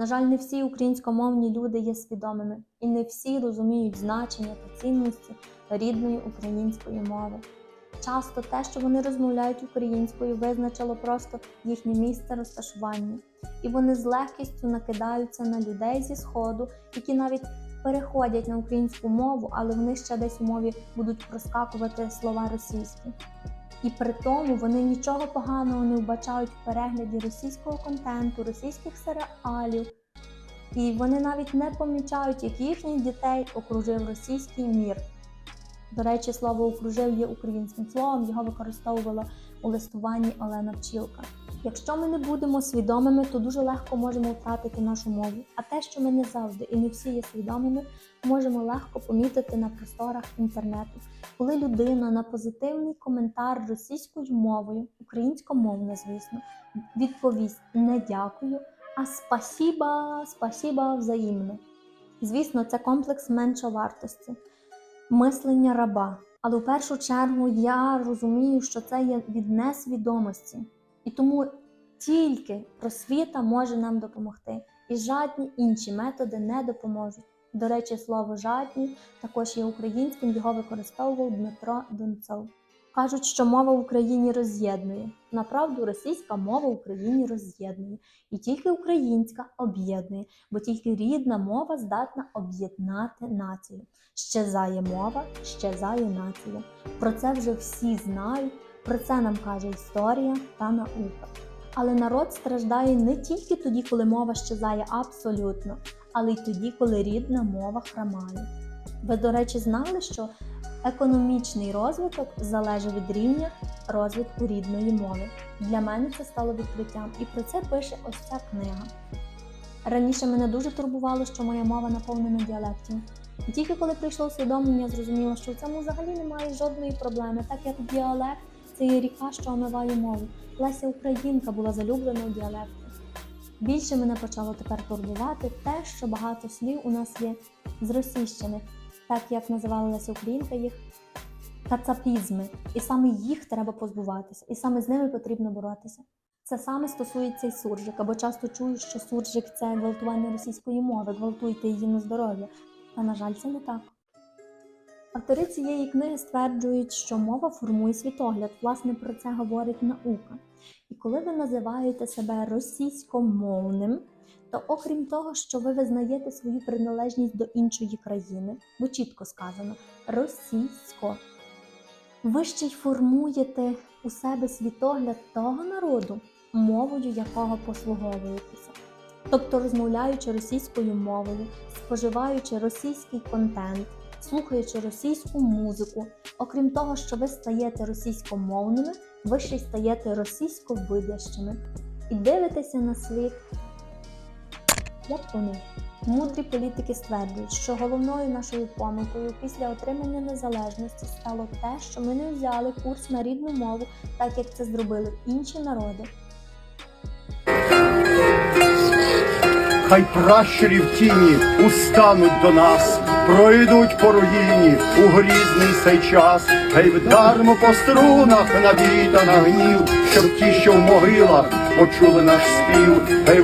На жаль, не всі українськомовні люди є свідомими, і не всі розуміють значення та цінності рідної української мови. Часто те, що вони розмовляють українською, визначило просто їхнє місце розташування, і вони з легкістю накидаються на людей зі сходу, які навіть переходять на українську мову, але вони ще десь у мові будуть проскакувати слова російські. І при тому вони нічого поганого не вбачають в перегляді російського контенту, російських серіалів. І вони навіть не помічають, як їхніх дітей окружив російський мір. До речі, слово окружив є українським словом, його використовувала у листуванні Олена Пчілка. Якщо ми не будемо свідомими, то дуже легко можемо втратити нашу мову. А те, що ми не завжди і не всі є свідомими, можемо легко помітити на просторах інтернету, коли людина на позитивний коментар російською мовою, українськомовна, звісно, відповість не дякую, а спасіба, спасіба взаємно. Звісно, це комплекс меншовартості, мислення раба. Але в першу чергу я розумію, що це є від несвідомості. І тому тільки просвіта може нам допомогти, і жадні інші методи не допоможуть. До речі, слово жадні також є українським, його використовував Дмитро Донцов. Кажуть, що мова в Україні роз'єднує. Направду, російська мова в Україні роз'єднує, і тільки українська об'єднує, бо тільки рідна мова здатна об'єднати націю. Щезає мова, щезає нація. Про це вже всі знають. Про це нам каже історія та наука. Але народ страждає не тільки тоді, коли мова щезає абсолютно, але й тоді, коли рідна мова храмає. Ви, до речі, знали, що економічний розвиток залежить від рівня розвитку рідної мови. Для мене це стало відкриттям, і про це пише ось ця книга. Раніше мене дуже турбувало, що моя мова наповнена діалектів. І тільки коли прийшло усвідомлення, зрозуміло, що в цьому взагалі немає жодної проблеми, так як діалект це є ріка, що омиває мову. Леся Українка була залюблена у діалекті. Більше мене почало тепер турбувати те, що багато слів у нас є з російщини, так як називала Леся Українка їх кацапізми. І саме їх треба позбуватися, і саме з ними потрібно боротися. Це саме стосується і суржика, бо часто чую, що суржик це гвалтування російської мови, гвалтуйте її на здоров'я. Та, на жаль, це не так. Автори цієї книги стверджують, що мова формує світогляд. Власне, про це говорить наука. І коли ви називаєте себе російськомовним, то окрім того, що ви визнаєте свою приналежність до іншої країни, бо чітко сказано російсько, ви ще й формуєте у себе світогляд того народу, мовою якого послуговуєтеся. Тобто, розмовляючи російською мовою, споживаючи російський контент, слухаючи російську музику, окрім того, що ви стаєте російськомовними, ви ще й стаєте російськовидящими і дивитеся на світ, як вони. Мудрі політики стверджують, що головною нашою помилкою після отримання незалежності стало те, що ми не взяли курс на рідну мову, так як це зробили інші народи. Хай в тіні устануть до нас, пройдуть по руїні у грізний сей час, хай вдармо по струнах на бій та на гнів, щоб ті, що в могилах, почули наш спів, Хай